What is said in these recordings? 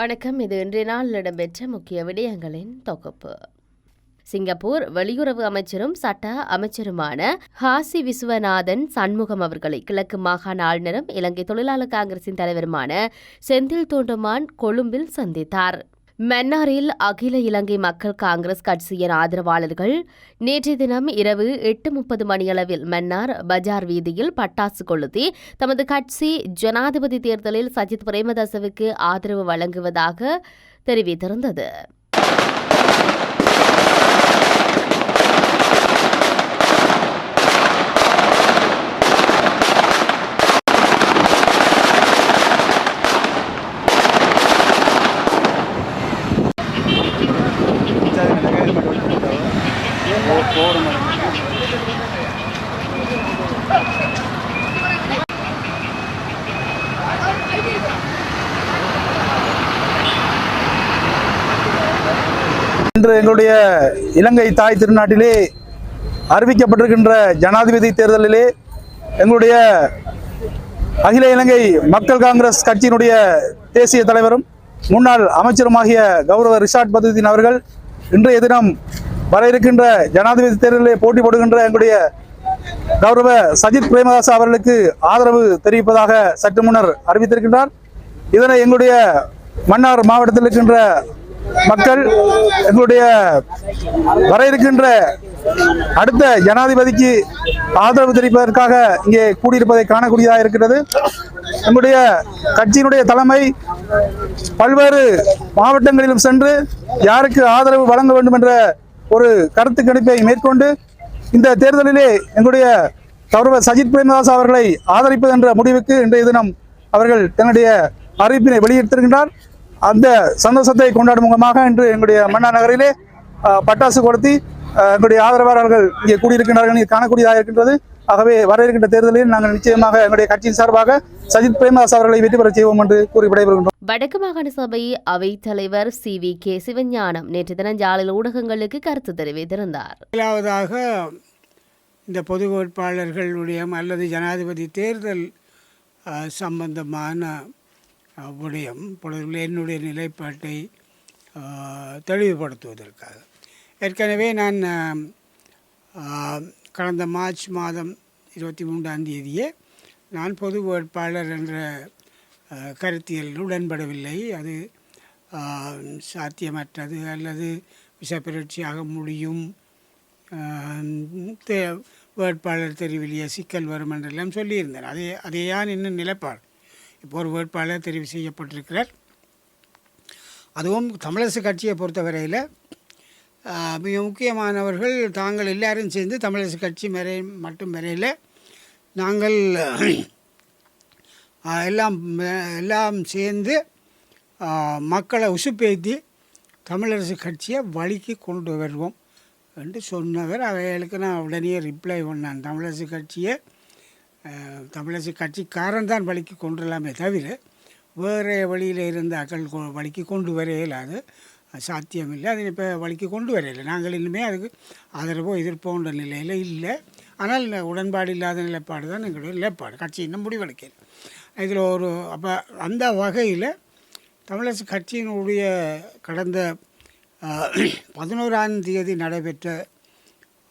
வணக்கம். இது இன்றைய நாளில் இடம்பெற்ற முக்கிய விடயங்களின் தொகுப்பு. சிங்கப்பூர் வெளியுறவு அமைச்சரும் சட்ட அமைச்சருமான ஹாசி விஸ்வநாதன் சண்முகம் அவர்களை கிழக்கு மாகாண ஆளுநரும் இலங்கை தொழிலாளர் காங்கிரசின் தலைவருமான செந்தில் தோண்டமான் கொழும்பில் சந்தித்தார். மன்னாரில் அகில இலங்கை மக்கள் காங்கிரஸ் கட்சியின் ஆதரவாளர்கள் நேற்றைய தினம் இரவு எட்டு முப்பது மணியளவில் மன்னார் பஜார் வீதியில் பட்டாசு கொளுத்தி தமது கட்சி ஜனாதிபதி தேர்தலில் சஜித் பிரேமதாசவுக்கு ஆதரவு வழங்குவதாக தெரிவித்திருந்தது. எங்களுடைய இலங்கை தாய் திருநாட்டிலே அறிவிக்கப்பட்டிருக்கின்ற ஜனாதிபதி தேர்தலிலே எங்களுடைய அகில இலங்கை மக்கள் காங்கிரஸ் கட்சியினுடைய தேசிய தலைவரும் முன்னாள் அமைச்சருமாகிய கௌரவ ரிஷாட் பதுதீன் அவர்கள் இன்றைய தினம் வர இருக்கின்ற ஜனாதிபதி தேர்தலிலே போட்டி போடுகின்ற எங்களுடைய கௌரவ சஜித் பிரேமதாஸ் அவர்களுக்கு ஆதரவு தெரிவிப்பதாக சற்று முன்னர் அறிவித்திருக்கின்றார். இதனை எங்களுடைய மன்னார் மாவட்டத்தில் இருக்கின்ற மக்கள் எங்களுடைய வர இருக்கின்ற அடுத்த ஜனாதிபதிக்கு ஆதரவு தெரிவிப்பதற்காக இங்கே கூடியிருப்பதை காணக்கூடியதாக இருக்கிறது. எங்களுடைய கட்சியினுடைய தலைமை பல்வேறு மாவட்டங்களிலும் சென்று யாருக்கு ஆதரவு வழங்க வேண்டும் என்ற ஒரு கருத்து கணிப்பை மேற்கொண்டு இந்த தேர்தலிலே எங்களுடைய கௌரவ சஜித் பிரேமதாஸ் அவர்களை ஆதரிப்பது என்ற முடிவுக்கு இன்றைய தினம் அவர்கள் தன்னுடைய அறிவிப்பினை வெளியிட்டிருக்கின்றார். அந்த சந்தோஷத்தை கொண்டாடும் முகமாக இன்று எங்களுடைய மன்னா நகரிலே பட்டாசு கொளுத்தி அஹ், எங்களுடைய ஆதரவாளர்கள் இங்கே கூடியிருக்கின்றார்கள் இங்கே காணக்கூடியதாக இருக்கின்றது. ஆகவே வர இருக்கின்ற தேர்தலில் நாங்கள் நிச்சயமாக எங்களுடைய கட்சியின் சார்பாக சஜித் பிரேமதாஸ் அவர்களை வெற்றி பெறச் செய்வோம் என்று கூறி விடைபெறுகின்றோம். வடக்கு மாகாண சபை அவைத் தலைவர் சி. வி. கே. சிவஞானம் நேற்று தினம் ஜாலில் ஊடகங்களுக்கு கருத்து தெரிவித்திருந்தார். முதலாவதாக இந்த பொது வேட்பாளர்களுடைய அல்லது ஜனாதிபதி தேர்தல் சம்பந்தமான விடயம் பொழுதுள்ள என்னுடைய நிலைப்பாட்டை தெளிவுபடுத்துவதற்காக. ஏற்கனவே நான் கடந்த மார்ச் மாதம் இருபத்தி மூன்றாம் தேதியே நான் பொது வேட்பாளர் என்ற கருத்தியல் உடன்படவில்லை. அது சாத்தியமற்றது அல்லது விஷப்பரட்சியாக முடியும். தே- வேட்பாளர் தெரிவிலேயே சிக்கல் வரும் என்றெல்லாம் சொல்லியிருந்தார் அதே அதையான் இன்னும் நிலைப்பாடு ஒரு வேட்பாளர் தெரிவு செய்யப்பட்டிருக்கிறார். அதுவும் தமிழரசு கட்சியை பொறுத்தவரையில் மிக முக்கியமானவர்கள் தாங்கள் எல்லாரும் சேர்ந்து தமிழரசு கட்சி வரை மட்டும் வரையில் நாங்கள் எல்லாம் எல்லாம் சேர்ந்து மக்களை உசுப்பேத்தி தமிழரசு கட்சியை வழிக்கு கொண்டு வருவோம் என்று சொன்னவர். அவைகளுக்கு நான் உடனே ரிப்ளை பண்ணேன். தமிழரசு கட்சியை தமிழரசு கட்சிக்காரன் தான் வழிக்கு கொண்டுலாமே தவிர வேறு வழியில் இருந்த அக்கள் வழிக்கு கொண்டு வர இயலாது அது சாத்தியமில்லை. அதை இப்போ வழிக்கு கொண்டு வரையில்லை நாங்கள் இன்னுமே அதுக்கு ஆதரவோ எதிர்ப்போன்ற நிலையில் இல்லை. ஆனால் உடன்பாடு இல்லாத நிலைப்பாடு தான் எங்களுடைய நிலைப்பாடு. கட்சி இன்னும் முடிவெடுக்கல. இதில் ஒரு அப்போ அந்த வகையில் தமிழரசு கட்சியினுடைய கடந்த பதினோராம் தேதி நடைபெற்ற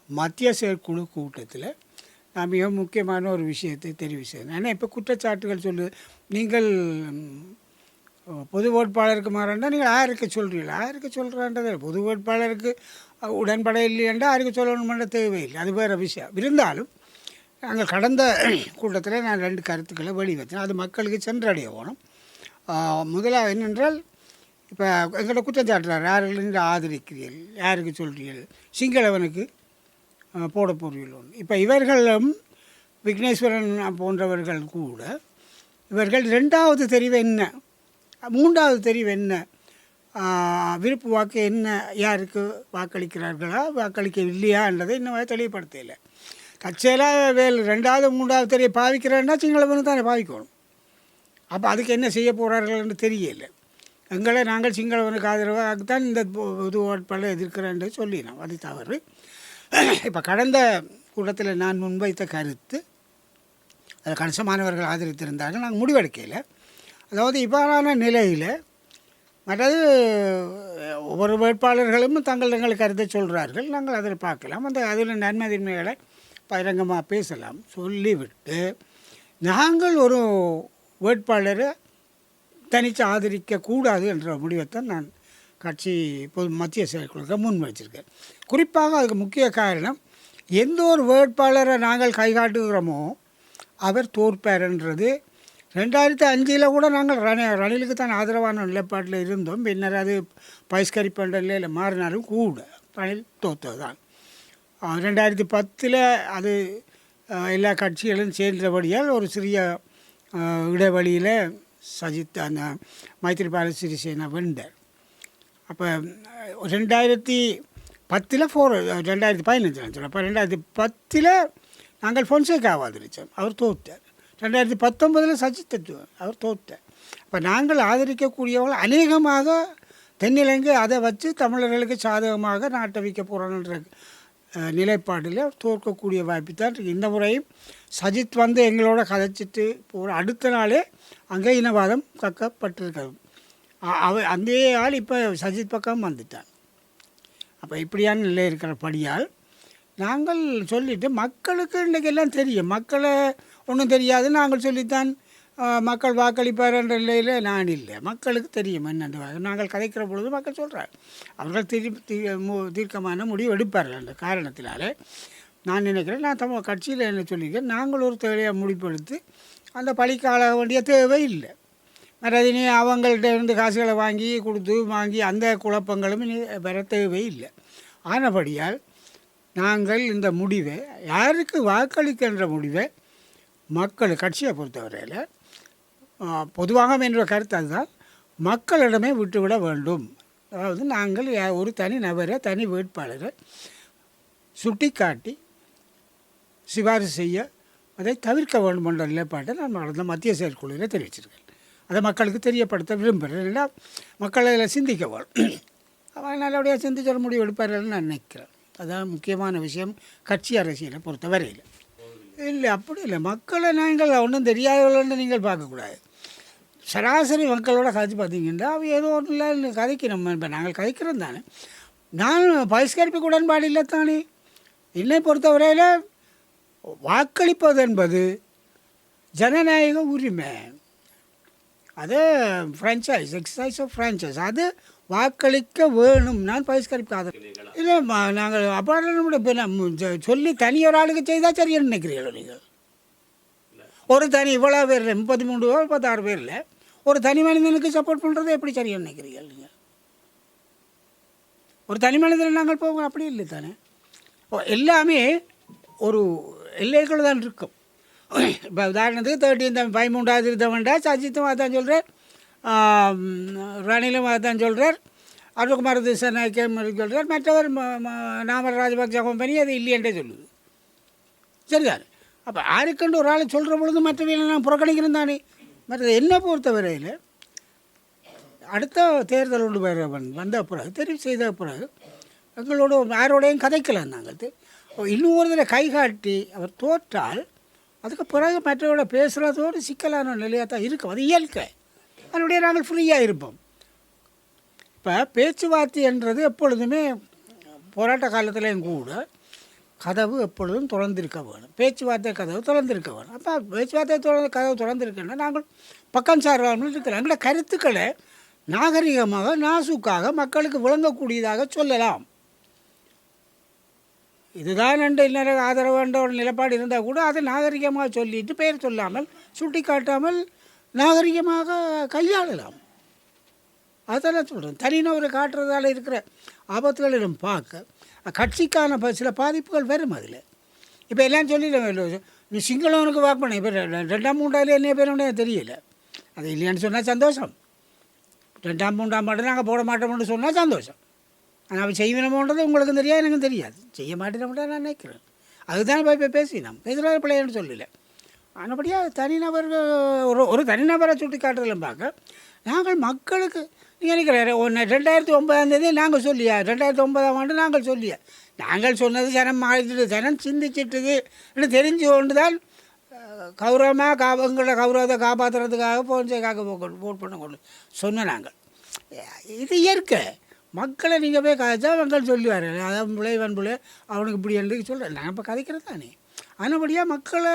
மத்திய செயற்குழு கூட்டத்தில் நான் மிக முக்கியமான ஒரு விஷயத்தை தெரிவு செய்தேன் ஏன்னா இப்போ குற்றச்சாட்டுகள் சொல்லு நீங்கள் பொது வேட்பாளருக்கு மாறண்டா நீங்கள் யாருக்கு சொல்கிறீங்களா யாருக்கு சொல்கிறான்றது பொது வேட்பாளருக்கு உடன்பட இல்லையண்டா யாருக்கு சொல்லணுமென்ற தேவையில்லை அது வேறு விஷயம். இருந்தாலும் நாங்கள் கடந்த கூட்டத்தில் நான் ரெண்டு கருத்துக்களை வெளிவச்சேன். அது மக்களுக்கு சென்றடைய போகணும் முதலாக என்னென்றால் இப்போ எங்கள்கிட்ட குற்றம் சாட்டுறாரு நீங்கள் ஆதரிக்கிறீர்கள்? யாருக்கு சொல்கிறீர்கள் சிங்களவனுக்கு ஆஹ் போட இப்போ இவர்களும் விக்னேஸ்வரன் போன்றவர்கள் கூட இவர்கள் ரெண்டாவது தெரிவு என்ன? மூன்றாவது தெரிவு என்ன? விருப்பு வாக்கு என்ன? யாருக்கு வாக்களிக்கிறார்களா? வாக்களிக்க இல்லையா என்றதை இன்னும் தெளிவுபடுத்தல கட்சியில் வேல் ரெண்டாவது மூன்றாவது தெரிய பாவிக்கிறேன்னா சிங்களவனு தானே பாவிக்கணும். அப்போ அதுக்கு என்ன செய்ய போகிறார்கள்னு தெரியல எங்களை நாங்கள் சிங்களவனுக்கு ஆதரவாக தான் இந்த இது பொது வேட்பாளர் எதிர்க்கிறேன் சொல்லினோம். அது தவறு. இப்போ கடந்த கூட்டத்தில் நான் முன்வைத்த கருத்து அதில் கணிசமானவர்கள் ஆதரித்திருந்தார்கள் நாங்கள் முடிவெடுக்கையில் அதாவது இவ்வாறான நிலையில் மற்றது ஒவ்வொரு வேட்பாளர்களும் தங்கள் தங்கள் கருத்தை சொல்கிறார்கள் நாங்கள் அதில் பார்க்கலாம். அந்த அதில் நன்மை தின்மைகளை பகிரங்கமாக பேசலாம். சொல்லிவிட்டு நாங்கள் ஒரு வேட்பாளரை தனித்து ஆதரிக்கக்கூடாது என்ற முடிவைத்தான் நான் கட்சி பொது மத்திய செயற்குழுக்க முன் வச்சிருக்கு குறிப்பாக அதுக்கு முக்கிய காரணம் எந்த ஒரு வேட்பாளரை நாங்கள் கைகாட்டுகிறோமோ அவர் தோற்பார்ன்றது. ரெண்டாயிரத்தி அஞ்சில் கூட நாங்கள் ரண ரணிலுக்கு தான் ஆதரவான நிலைப்பாட்டில் இருந்தோம். பின்னர் அது பயிஸ்கரி இல்லை மாறினாலும் கூட ரணில் தோத்தது தான் ரெண்டாயிரத்தி பத்தில் அது எல்லா கட்சிகளும் சேர்ந்தபடியால் ஒரு சிறிய இடைவெளியில் சஜித் அந்த மைத்திரிபால சிறிசேனா வெண்டர் அப்போ ரெண்டாயிரத்தி பத்தில் ஃபோர் ரெண்டாயிரத்தி பதினஞ்சு நினச்சோம் அப்போ ரெண்டாயிரத்தி பத்தில் நாங்கள் ஃபொன்சேகா ஆதரித்தோம் அவர் தோற்றார் ரெண்டாயிரத்தி பத்தொம்பதில் சஜித் தத்துவம் அவர் தோற்றார் அப்போ நாங்கள் ஆதரிக்கக்கூடியவர்கள் அநேகமாக தென்னிலங்கை அதை வச்சு தமிழர்களுக்கு சாதகமாக நாட்டை வைக்க போகிறோன்ற நிலைப்பாட்டில் தோற்கக்கூடிய வாய்ப்பு தான் இந்த முறையும் சஜித் வந்து எங்களோட கதைச்சிட்டு போகிற அடுத்த நாளே அங்கே இனவாதம் கக்கப்பட்டிருக்கிறது அவ அந்த ஆள் இப்போ சஜித் பக்கம் வந்துட்டான் அப்போ இப்படியான நிலை இருக்கிறபடியால் நாங்கள் சொல்லிவிட்டு மக்களுக்கு இன்றைக்கி எல்லாம் தெரியும். மக்களை ஒன்றும் தெரியாது நாங்கள் சொல்லித்தான் மக்கள் மக்கள் வாக்களிப்பார்ன்ற நிலையில் நான் இல்லை. மக்களுக்கு தெரியும் என்னென்று நாங்கள் கதைக்கிற பொழுது மக்கள் சொல்கிறார் அவர்கள் திரு தீ- மு- தீர்க்கமான முடிவு எடுப்பார்கள் அந்த காரணத்தினாலே. நான் நினைக்கிறேன் நான் தமிழ் கட்சியில் என்ன சொல்லியிருக்கேன் நாங்கள் ஒரு தேவையாக முடிவெடுத்து அந்த பழிக்கால வேண்டிய தேவை இல்லை. மற்றது இனி அவங்கள்ட்ட இருந்து காசுகளை வாங்கி கொடுத்து வாங்கி அந்த குழப்பங்களும் இனி வர தேவை இல்லை. ஆனபடியால் நாங்கள் இந்த முடிவை யாருக்கு வாக்களிக்கின்ற முடிவை மக்கள் கட்சியை பொறுத்தவரையில் பொதுவாக என்ற கருத்து அதுதான். மக்களிடமே விட்டுவிட வேண்டும். அதாவது நாங்கள் ஒரு தனி நபரை தனி வேட்பாளரை சுட்டிக்காட்டி சிபாரிசு செய்ய அதை தவிர்க்க வேண்டும் என்ற நிலைப்பாட்டை நான் நடந்த மத்திய செயற்குழுவில் தெரிவிச்சிருக்கேன். அதை மக்களுக்கு தெரியப்படுத்த விரும்புகிறேன் இல்லைன்னா மக்கள் அதில் சிந்திக்க வேணும் அவன் நல்லபடியாக சிந்திச்சு முடிவு எடுப்பார்கள் நான் நினைக்கிறேன். அதான் முக்கியமான விஷயம் கட்சி அரசியலை பொறுத்தவரையில். இல்லை அப்படி இல்லை. மக்களை நாங்கள் ஒன்றும் தெரியாதவர்கள்னு நீங்கள் பார்க்கக்கூடாது. சராசரி மக்களோட கதைச்சு பார்த்தீங்கன்னா அவ ஏதோ ஒன்றும் இல்லை கதைக்கிறோம் இப்போ நாங்கள் கதைக்கிறோம் தானே. நான் பகிஷ்கரிப்புக்கு உடன்பாடு இல்லை தானே. என்னை பொறுத்தவரையில் வாக்களிப்பது என்பது ஜனநாயக உரிமை. அது ஃப்ரான்ச்சைஸ் எக்ஸசைஸ் ஆஃப் ஃப்ரான்ச்சைஸ் அது வாக்களிக்க வேணும். நான் பகிஷ்கரிக்காத இல்லை நாங்கள் அப்பாட சொல்லி தனி ஒரு ஆளுக்கு செய்தால் சரியாக நினைக்கிறீர்கள் நீங்கள்? ஒரு தனி இவ்வளோ பேர் இல்லை முப்பத்தி மூணு பேர் முப்பத்தாறு பேரில் ஒரு தனி மனிதனுக்கு சப்போர்ட் பண்ணுறது எப்படி சரியாக நினைக்கிறீர்கள் நீங்கள்? ஒரு தனி மனிதன் நாங்கள் போவோம் அப்படி இல்லை தானே? ஓ, எல்லாமே ஒரு எல்லைக்குள்ள தான் இருக்கும். இப்போ உதாரணத்துக்கு தேர்ட்டீன் பதிமூன்றாவது திருத்தவன்டா சஜித்தும் அதான் சொல்கிறார் ரணிலும் அதான் சொல்கிறார் அருள்குமார் திசநாயக்கம் சொல்கிறார் மற்றவர் நாம ராஜபக்ச கம்பெனி அது இல்லையென்றே சொல்லுது. சரிதான் அப்போ ஆருக்கண்டு ஒரு ஆளை சொல்கிற பொழுது மற்றவைகளை நான் புறக்கணிக்கிறேன் தானே? மற்றது என்ன பொறுத்தவரையில் அடுத்த தேர்தல் கொண்டு வரவன் வந்த பிறகு தெரிவு செய்த பிறகு எங்களோட யாரோடையும் கதைக்கலாம் நாங்கள். தெ- இன்னும் ஒரு தடவை கை காட்டி அவர் தோற்றால் அதுக்கு பிறகு மற்றவர்களோட பேசுகிறதோடு சிக்கலான நிலையாக தான் இருக்கும். அது இயற்கை அதனுடைய நாங்கள் ஃப்ரீயாக இருப்போம். இப்போ பேச்சுவார்த்தை என்றது எப்பொழுதுமே போராட்ட காலத்துலேயும் கூட கதவு எப்பொழுதும் திறந்திருக்க வேணும் பேச்சுவார்த்தை கதவு திறந்திருக்க வேணும் அப்போ பேச்சுவார்த்தை திறந்து கதவு திறந்திருக்குன்னா நாங்கள் பக்கம் சார்பாமல் இருக்கிறோம் எங்களோட கருத்துக்களை நாகரிகமாக நாசுக்காக மக்களுக்கு விளங்கக்கூடியதாக சொல்லலாம். இதுதான் ரெண்டு இன்னொரு ஆதரவுன்ற ஒரு நிலப்பாடு இருந்தால் கூட அதை நாகரிகமாக சொல்லிட்டு பெயர் சொல்லாமல் சுட்டி காட்டாமல் நாகரிகமாக கையாளலாம். அதெல்லாம் சொல்கிறேன் தனிநபரை காட்டுறதால் இருக்கிற ஆபத்துகளிடம் பார்க்க கட்சிக்கான சில பாதிப்புகள் வரும் அதில். இப்போ எல்லாம் சொல்லிடுவேன் நீ சிங்களவனுக்கு வாக்கு பண்ண. இப்போ ரெண்டாம் மூன்றாவது என்ன பேருன்னு தெரியல. அது இல்லையான்னு சொன்னால் சந்தோஷம். ரெண்டாம் மூன்றாம் மட்டும் நாங்கள் போட மாட்டோம்னு சொன்னால் சந்தோஷம். ஆனால் அவன் செய்வனமோன்றது உங்களுக்கு தெரியாது எனக்கு தெரியாது. செய்ய மாட்டேன்னு நான் நினைக்கிறேன். அதுதான் இப்போ இப்போ பேசினோம். பேசுகிற பிள்ளைன்னு சொல்லல. ஆனபடியாக தனிநபர் ஒரு ஒரு தனிநபரை சுட்டி காட்டுதலும் பார்க்க நாங்கள் மக்களுக்கு நீங்கள் நினைக்கிற ஒன்று ரெண்டாயிரத்தி ஒன்பதாம் தேதி நாங்கள் சொல்லியா? ரெண்டாயிரத்தி ஒன்பதாம் ஆண்டு நாங்கள் சொல்லியா? நாங்கள் சொன்னது ஜனம் மாறிட்டு ஜனம் சிந்திச்சிட்டுது என்று தெரிஞ்சு கொண்டு தான் கௌரவமாக கா எங்களோட கௌரவத்தை காப்பாற்றுறதுக்காக போன்சேக்காக போட் பண்ண கொண்டு சொன்னோம் நாங்கள். இது இயற்கை. மக்களை நீங்கள் போய் கதைச்சா மக்கள் சொல்லுவார். அதான் பிள்ளை வன் அவனுக்கு இப்படி என்று சொல்கிறேன் நான் இப்போ கதைக்கிறது தானே. அதனபடியாக மக்களை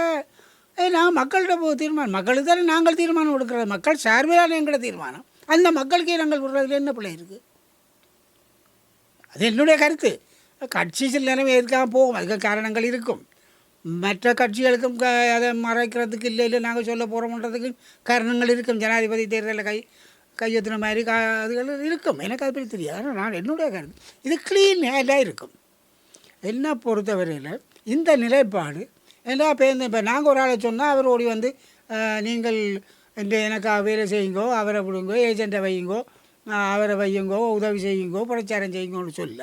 ஏ நான் மக்கள்கிட்ட போ தீர்மானம் மக்களுக்கு தானே நாங்கள் தீர்மானம் கொடுக்குறது. மக்கள் சார்பிலான எங்களோட தீர்மானம். அந்த மக்களுக்கே நாங்கள் விடுறதுல என்ன பிள்ளை இருக்குது அது என்னுடைய கருத்து. கட்சி சில நேரம் எதுக்காக போகும். அதுக்கு காரணங்கள் இருக்கும். மற்ற கட்சிகளுக்கும் க அதை மறைக்கிறதுக்கு இல்லை இல்லை நாங்கள் சொல்ல போகிறோம்ன்றதுக்கு காரணங்கள் இருக்கும். ஜனாதிபதி தேர்தலில் கை கையெத்தின மாதிரி கா அதுகள் இருக்கும். எனக்கு அது பற்றி தெரியாது. ஆனால் நான் என்னுடைய கருத்து இது க்ளீன் ஹேண்டாக இருக்கும். என்ன பொறுத்தவரையில் இந்த நிலைப்பாடு ஏன்னா பேருந்து இப்போ நாங்கள் ஒரு ஆளை சொன்னால் அவர் ஓடி வந்து நீங்கள் இந்த எனக்கு வேலை செய்யுங்கோ அவரை விடுங்கோ ஏஜெண்ட்டை வையுங்கோ அவரை வையுங்கோ உதவி செய்யுங்கோ பிரச்சாரம் செய்யுங்கோன்னு சொல்ல.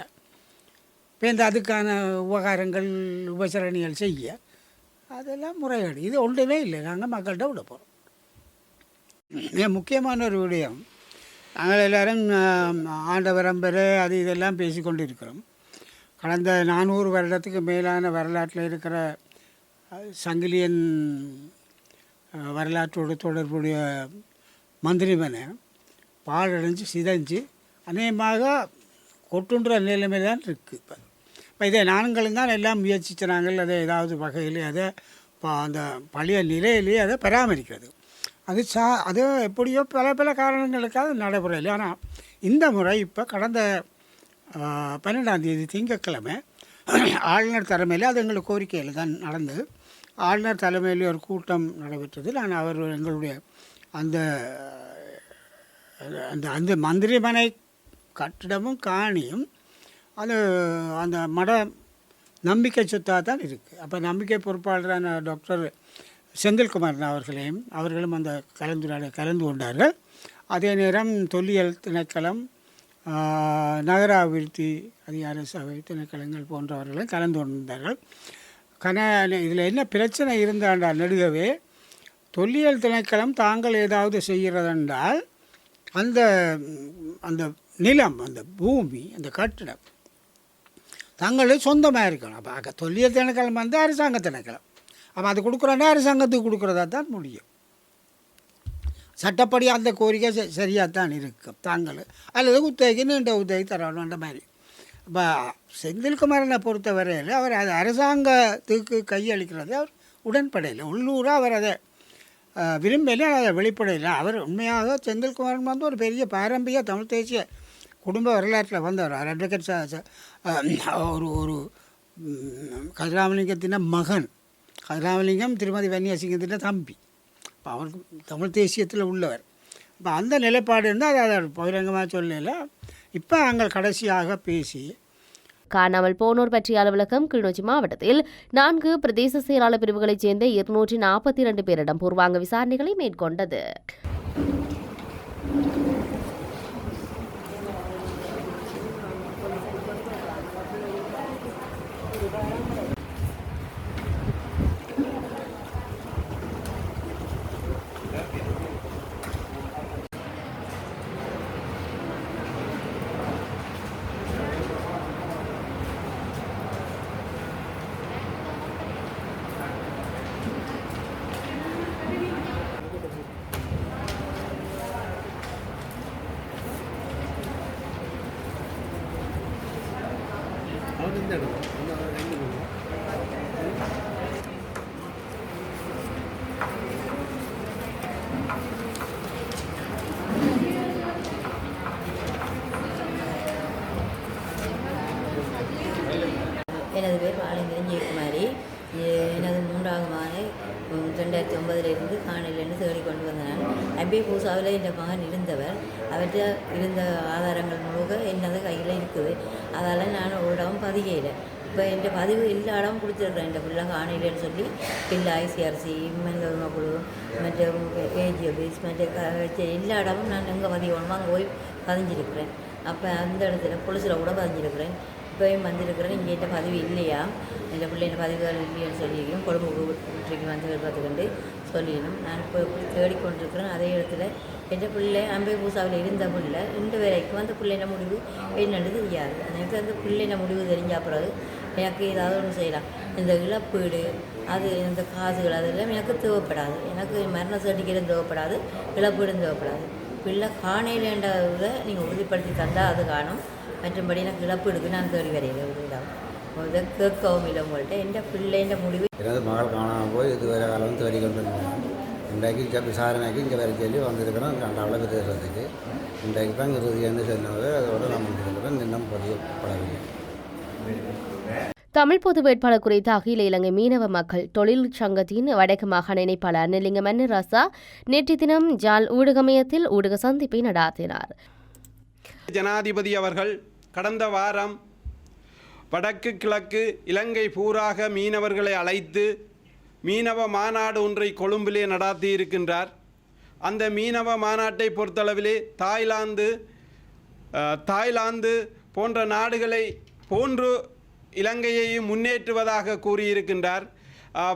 பேருந்து அதுக்கான உபகாரங்கள் உபசரணிகள் செய்ய அதெல்லாம் முறைகேடு இது ஒன்றுமே இல்லை. நாங்கள் மக்கள்கிட்ட விட போகிறோம் முக்கியமான ஒரு விடயம். நாங்கள் எல்லோரும் ஆஹ், ஆண்டவரம்பர் அது இதெல்லாம் பேசிக்கொண்டு இருக்கிறோம் கடந்த நானூறு வருடத்துக்கு மேலான வரலாற்றில் இருக்கிற சங்கிலியன் வரலாற்றோடு தொடர்புடைய மந்திரிமனை பாழடைஞ்சு சிதைஞ்சு அநேகமாக கொட்டுன்ற நிலைமை தான் இருக்குது இப்போ. இப்போ இதை நாங்களும் தான் எல்லாம் முயற்சிச்சாங்கள் அதை ஏதாவது வகையில் அதை ப- அந்த பழைய நிலையிலேயே அதை பராமரிக்கிறது. அது சா அது எப்படியோ பல பல காரணங்களுக்காக நடைபெறலை ஆனால் இந்த முறை இப்போ கடந்த பன்னெண்டாந்தேதி பன்னெண்டாம் தேதி திங்கட்கிழமை ஆளுநர் தலைமையில் அது எங்களுக்கு கோரிக்கையில் தான் நடந்தது. ஆளுநர் தலைமையில் ஒரு கூட்டம் நடைபெற்றது. நான் அவர் எங்களுடைய அந்த அந்த அந்த மந்திரிமனை கட்டிடமும் காணியும் அது அந்த மட நம்பிக்கை சொத்தாக தான் இருக்குது அப்போ நம்பிக்கை பொறுப்பாளரான டாக்டர் செந்தில்குமார் அவர்களையும் அவர்களும் அந்த கலந்துரையாட கலந்து கொண்டார்கள். அதே நேரம் தொல்லியல் திணைக்களம் நகர அபிவிருத்தி அதிகார சபை திணைக்களங்கள் போன்றவர்களும் கலந்து கொண்டார்கள் கன இதில் என்ன பிரச்சனை இருந்தாண்டா நெடுகவே தொல்லியல் திணைக்களம் தாங்கள் ஏதாவது செய்கிறதென்றால் அந்த அந்த நிலம் அந்த பூமி அந்த கட்டிடம் தங்களுக்கு சொந்தமாக இருக்கணும். அப்போ தொல்லியல் திணைக்களம் வந்து அரசாங்க திணைக்களம். அப்போ அது கொடுக்குறோன்னா அரசாங்கத்துக்கு கொடுக்குறதா தான் முடியும். சட்டப்படி அந்த கோரிக்கை சரியாக தான் இருக்கும். தாங்கள் அல்லது உத்தேகி நீண்ட உத்தேகி தரணுன்ற மாதிரி. இப்போ செந்தில்குமாரனை பொறுத்தவரையில் அவர் அது அரசாங்கத்துக்கு கையளிக்கிறது அவர் உடன்படையில். உள்ளூராக அவர் அதை விரும்பலை அதை வெளிப்படையில். அவர் உண்மையாக செந்தில்குமாரன் வந்து ஒரு பெரிய பாரம்பரிய தமிழ் தேசிய குடும்ப வரலாற்றில் வந்தவர். அட்வொகேட் ச ஒரு ஒரு கதிராமலிங்கத்தின மகன். ராமலிங்கம் திருமதி வன்னியாசிங்கத்திட்ட தம்பி. இப்போ அவருக்கு தமிழ் தேசியத்தில் உள்ளவர். இப்போ அந்த நிலைப்பாடு இருந்தால் அதை அவர் பகிரங்கமாக சொல்லல. இப்போ நாங்கள் கடைசியாக பேசி காணாமல் போனோர் பற்றிய அலுவலகம் கிளிநொச்சி மாவட்டத்தில் நான்கு பிரதேச செயலாளர் பிரிவுகளைச் சேர்ந்த இருநூற்றி நாற்பத்தி இரண்டு பேரிடம் பூர்வாங்க விசாரணைகளை மேற்கொண்டது எனது பேர் பாலிந்திரன் ஜெயக்குமாரி எ- எனது மூன்றாவது மகனை உம், ரெண்டாயிரத்தி ஒன்பதிலிருந்து காணலிருந்து தேடி கொண்டு வந்தனர் பூசாவில் என் மகன் இருந்தவர். அவர்கிட்ட இருந்த ஆதாரங்கள் முழுக்க என்னது கையில் இருக்குது. அதால் நான் ஒரு இடம் பதிகையில் இப்போ என் பதிவு எல்லா இடமும் கொடுத்துருக்குறேன். இந்த பிள்ளை காணலைன்னு சொல்லி பிள்ளை ஐசிஆர்சி மனித குழு மற்ற ஏஜி ஆஃபீஸ் மற்ற க- எல்லா இடமும் நான் எங்கே பதிவு அங்கே போய் பதிஞ்சிருக்கிறேன். அப்போ அந்த இடத்துல புலிசில் கூட பதிஞ்சிருக்கிறேன். இப்போயும் வந்திருக்கிறேன். இங்கே இந்த பதிவு இல்லையா? இந்த பிள்ளைங்க பதிவுகள் இல்லையான்னு சொல்லியிருக்கேன் கொழும்பு வீட்டுக்கு வந்து பார்த்துக்கிண்டு சொல்லிடணும். நான் இப்போ தேடிக்கொண்டிருக்கிறேன் அதே இடத்துல எந்த பிள்ளை அம்பை பூசாவில் இருந்த பிள்ளை இன்று வரைக்கும் அந்த பிள்ளைன முடிவு என்னன்னு தெரியாது எனக்கு அந்த பிள்ளைன முடிவு தெரிஞ்ச பிறகு எனக்கு ஏதாவது ஒன்று செய்யலாம். இந்த இழப்பீடு அது இந்த காசுகள் அதெல்லாம் எனக்கு தேவைப்படாது. எனக்கு மரண சர்டிஃபிகேட்டும் தேவைப்படாது இழப்பீடும் தேவைப்படாது. பிள்ளை காணையிலேன்றதை நீங்கள் உறுதிப்படுத்தி தந்தால் அது காணும். மற்றபடி எனக்கு இழப்பீடுக்கு நான் தேடி வரையில இடம் இன்றைக்கு இங்கே விசாரணைக்கு இங்கே வர சொல்லி வந்திருக்கிறோம் கண்டாவில் விதேசத்துக்கு இன்றைக்கு தான் இறுதி என்று சொன்னது அதோட நான் வந்திருக்கிறேன் இன்னும் பதியப்படவில்லை தமிழ் பொது வேட்பாளர் குறித்த அகில இலங்கை மீனவ மக்கள் தொழில் சங்கத்தின் வடக்கு மாகாண இணைப்பாளர் அன்னலிங்கம் மன்னராசா நேற்று தினம் ஜாழ் ஊடகமயத்தில் ஊடக சந்திப்பை நடாத்தினார். ஜனாதிபதி அவர்கள் கடந்த வாரம் வடக்கு கிழக்கு இலங்கை பூராக மீனவர்களை அழைத்து மீனவ மாநாடு ஒன்றை கொழும்பிலே நடாத்தி இருக்கின்றார் அந்த மீனவ மாநாட்டை பொறுத்தளவிலே தாய்லாந்து தாய்லாந்து போன்ற நாடுகளை போன்று இலங்கையையும் முன்னேற்றுவதாக கூறியிருக்கின்றார்.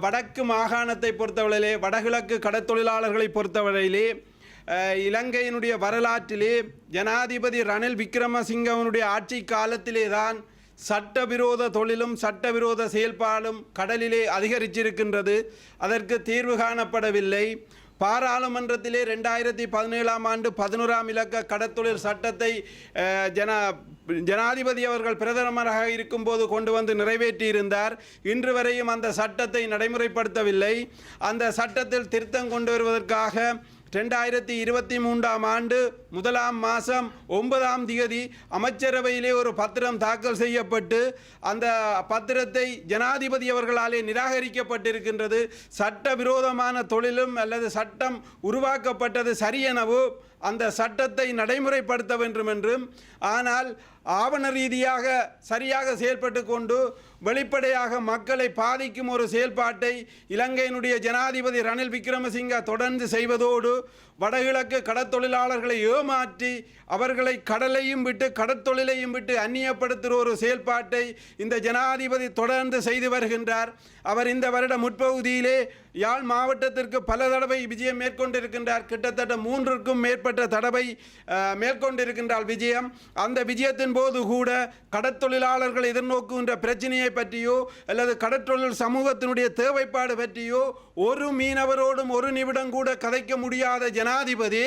வடக்கு மாகாணத்தை பொறுத்தவரையிலே வடகிழக்கு கடத்தொழிலாளர்களை பொறுத்தவரையிலே இலங்கையினுடைய வரலாற்றிலே ஜனாதிபதி ரணில் விக்ரமசிங்கவனுடைய ஆட்சி காலத்திலே தான் சட்டவிரோத தொழிலும் சட்டவிரோத செயல்பாடும் கடலிலே அதிகரிச்சிருக்கின்றது. அதற்கு தீர்வு காணப்படவில்லை. பாராளுமன்றத்திலே ரெண்டாயிரத்தி பதினேழாம் ஆண்டு பதினோராம் இலக்க கடத்தொழில் சட்டத்தை ஜன ஜனாதிபதி அவர்கள் பிரதமராக இருக்கும்போது கொண்டு வந்து நிறைவேற்றியிருந்தார். இன்று வரையும் அந்த சட்டத்தை நடைமுறைப்படுத்தவில்லை. அந்த சட்டத்தில் திருத்தம் கொண்டு வருவதற்காக ரெண்டாயிரத்தி இருபத்தி மூன்றாம் ஆண்டு முதலாம் மாதம் ஒன்பதாம் திகதி அமைச்சரவையிலே ஒரு பத்திரம் தாக்கல் செய்யப்பட்டு அந்த பத்திரத்தை ஜனாதிபதி அவர்களாலே நிராகரிக்கப்பட்டிருக்கின்றது. சட்டவிரோதமான தொழிலும் அல்லது சட்டம் உருவாக்கப்பட்டது சரியெனவோ அந்த சட்டத்தை நடைமுறைப்படுத்த வேண்டும் என்றும் ஆனால் ஆவண ரீதியாக சரியாக செயல்பட்டு கொண்டு வெளிப்படையாக மக்களை பாதிக்கும் ஒரு செயல்பாட்டை இலங்கையினுடைய ஜனாதிபதி ரணில் விக்ரமசிங்க தொடர்ந்து செய்வதோடு வடகிழக்கு கடற்தொழிலாளர்களை ஏமாற்றி அவர்களை கடலையும் விட்டு கடற்தொழிலையும் விட்டு அந்நியப்படுத்துகிற ஒரு செயல்பாட்டை இந்த ஜனாதிபதி தொடர்ந்து செய்து வருகின்றார். அவர் இந்த வருட முற்பகுதியிலே யாழ் மாவட்டத்திற்கு பல தடவை விஜயம் மேற்கொண்டிருக்கின்றார். கிட்டத்தட்ட மூன்றுக்கும் மேற்பட்ட தடவை அஹ், மேற்கொண்டிருக்கின்றார் விஜயம். அந்த விஜயத்தின் போது கூட கடற்தொழிலாளர்கள் எதிர்நோக்குகின்ற பிரச்சனையை பற்றியோ அல்லது கடற்றொழில் சமூகத்தினுடைய தேவைப்பாடு பற்றியோ ஒரு மீனவரோடும் ஒரு நிமிடம் கூட கதைக்க முடியாத ஜனாதிபதி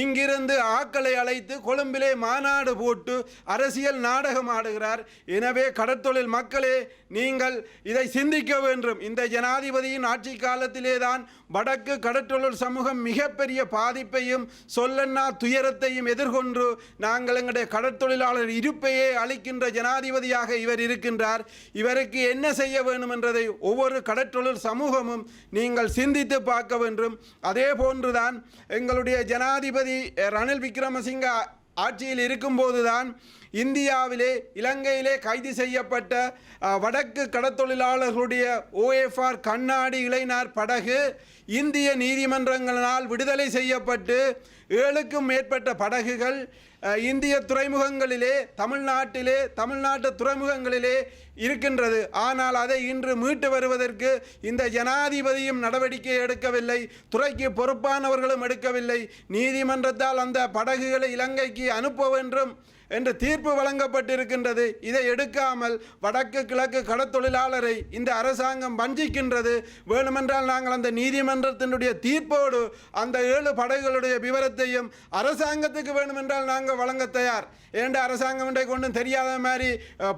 இங்கிருந்து ஆக்களை அழைத்து கொழும்பிலே மாநாடு போட்டு அரசியல் நாடகம் ஆடுகிறார். எனவே கடற்தொழில் மக்களே நீங்கள் இதை சிந்திக்க வேண்டும். இந்த ஜனாதிபதியின் ஆட்சி காலத்திலேதான் வடக்கு கடற்றொழில் சமூகம் மிகப்பெரிய பாதிப்பையும் சொல்லன்னா துயரத்தையும் எதிர்கொண்டு நாங்கள் எங்களுடைய கடற்தொழிலாளர் இருப்பையே அளிக்கின்ற ஜனாதிபதியாக இவர் இருக்கின்றார். இவருக்கு என்ன செய்ய வேண்டும் என்றதை ஒவ்வொரு கடற்றொழில் சமூகமும் நீங்கள் சிந்தித்து பார்க்க வேண்டும். அதே போன்றுதான் எங்களுடைய ஜனாதிபதி ரணில் விக்ரமசிங்க ஆட்சியில் இருக்கும்போதுதான் இந்தியாவிலே இலங்கையிலே கைது செய்யப்பட்ட வடக்கு கடத்தொழிலாளர்களுடைய ஓஎஃப்ஆர் கண்ணாடி இளைஞர் படகு இந்திய நீதிமன்றங்களால் விடுதலை செய்யப்பட்டு ஏழுக்கும் மேற்பட்ட படகுகள் இந்திய துறைமுகங்களிலே தமிழ்நாட்டிலே தமிழ்நாட்டு துறைமுகங்களிலே இருக்கின்றது. ஆனால் அதை இன்று மீட்டு வருவதற்கு இந்த ஜனாதிபதியும் நடவடிக்கை எடுக்கவில்லை துறைக்கு பொறுப்பானவர்களும் எடுக்கவில்லை. நீதிமன்றத்தால் அந்த படகுகளை இலங்கைக்கு அனுப்ப வேண்டும். என்று தீர்ப்பு வழங்கப்பட்டிருக்கின்றது. இதை எடுக்காமல் வடக்கு கிழக்கு கடத்தொழிலாளரை இந்த அரசாங்கம் வஞ்சிக்கின்றது. வேணுமென்றால் நாங்கள் அந்த நீதிமன்றத்தினுடைய தீர்ப்போடு அந்த ஏழு படகுகளுடைய விவரத்தையும் அரசாங்கத்துக்கு வேணுமென்றால் நாங்கள் வழங்க தயார். ஏண்ட அரசாங்கம் இன்றைக்கு ஒன்றும் தெரியாத மாதிரி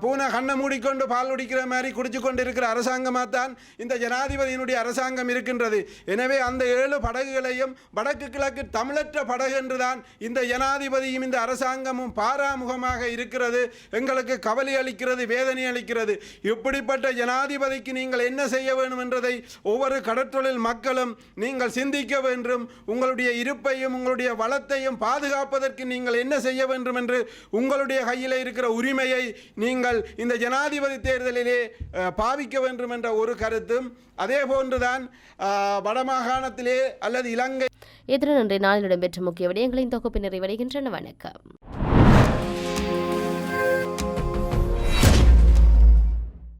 பூனை கண்ணை மூடிக்கொண்டு பால் குடிக்கிற மாதிரி குடிச்சு கொண்டு இருக்கிற அரசாங்கமாக தான் இந்த ஜனாதிபதியினுடைய அரசாங்கம் இருக்கின்றது. எனவே அந்த ஏழு படகுகளையும் வடக்கு கிழக்கு தமிழற்ற படகு என்றுதான் இந்த ஜனாதிபதியும் இந்த அரசாங்கமும் பாராமுகமாக இருக்கிறது எங்களுக்கு கவலை அளிக்கிறது வேதனை அளிக்கிறது. இப்படிப்பட்ட ஜனாதிபதிக்கு நீங்கள் என்ன செய்ய வேண்டும் என்றதை ஒவ்வொரு கடற்றொழில் மக்களும் நீங்கள் சிந்திக்க வேண்டும். உங்களுடைய இருப்பையும் உங்களுடைய வளத்தையும் பாதுகாப்பதற்கு நீங்கள் என்ன செய்ய வேண்டும் என்று உங்களுடைய கையில் இருக்கிற உரிமையை நீங்கள் இந்த ஜனாதிபதி தேர்தலிலே பாவிக்க வேண்டும் என்ற ஒரு கருத்தும் அதே போன்றுதான் வடமாகாணத்திலே அல்லது இலங்கை இத்துடன் இன்றைய நாளில் இடம்பெற்ற முக்கிய விடயங்களின் தொகுப்பு நிறைவடைகின்றன. வணக்கம்.